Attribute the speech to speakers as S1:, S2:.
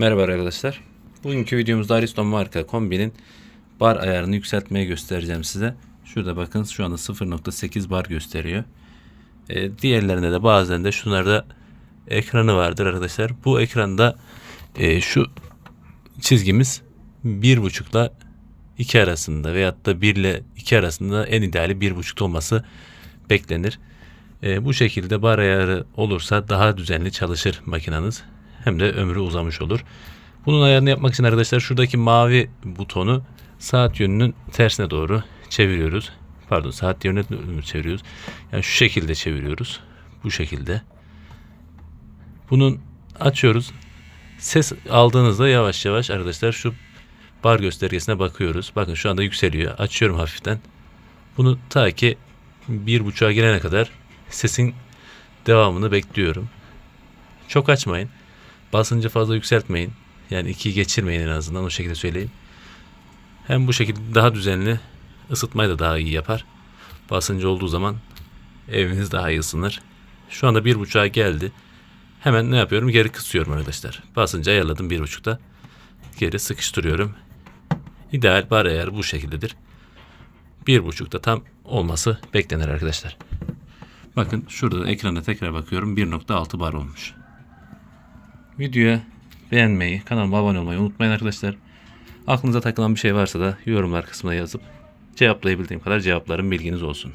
S1: Merhaba arkadaşlar. Bugünkü videomuzda Ariston marka kombinin bar ayarını yükseltmeye göstereceğim size. Şurada bakın şu anda 0.8 bar gösteriyor. Ee, diğerlerinde de bazen de şunlarda ekranı vardır arkadaşlar. Bu ekranda e, şu çizgimiz 1.5 ile 2 arasında veyahut da 1 ile 2 arasında en ideali 1.5 olması beklenir. E, bu şekilde bar ayarı olursa daha düzenli çalışır makinanız. Hem de ömrü uzamış olur. Bunun ayarını yapmak için arkadaşlar şuradaki mavi butonu saat yönünün tersine doğru çeviriyoruz. Pardon saat yönüne çeviriyoruz. Yani şu şekilde çeviriyoruz. Bu şekilde. Bunun açıyoruz. Ses aldığınızda yavaş yavaş arkadaşlar şu bar göstergesine bakıyoruz. Bakın şu anda yükseliyor. Açıyorum hafiften. Bunu ta ki bir buçuğa gelene kadar sesin devamını bekliyorum. Çok açmayın. Basıncı fazla yükseltmeyin. Yani 2'yi geçirmeyin en azından o şekilde söyleyeyim. Hem bu şekilde daha düzenli ısıtmayı da daha iyi yapar. Basıncı olduğu zaman eviniz daha iyi ısınır. Şu anda bir buçuğa geldi. Hemen ne yapıyorum? Geri kısıyorum arkadaşlar. Basıncı ayarladım bir buçukta. Geri sıkıştırıyorum. İdeal bar ayarı bu şekildedir. Bir buçukta tam olması beklenir arkadaşlar. Bakın şurada ekrana tekrar bakıyorum. 1.6 bar olmuş. Videoya beğenmeyi, kanalıma abone olmayı unutmayın arkadaşlar. Aklınıza takılan bir şey varsa da yorumlar kısmına yazıp cevaplayabildiğim kadar cevaplarım bilginiz olsun.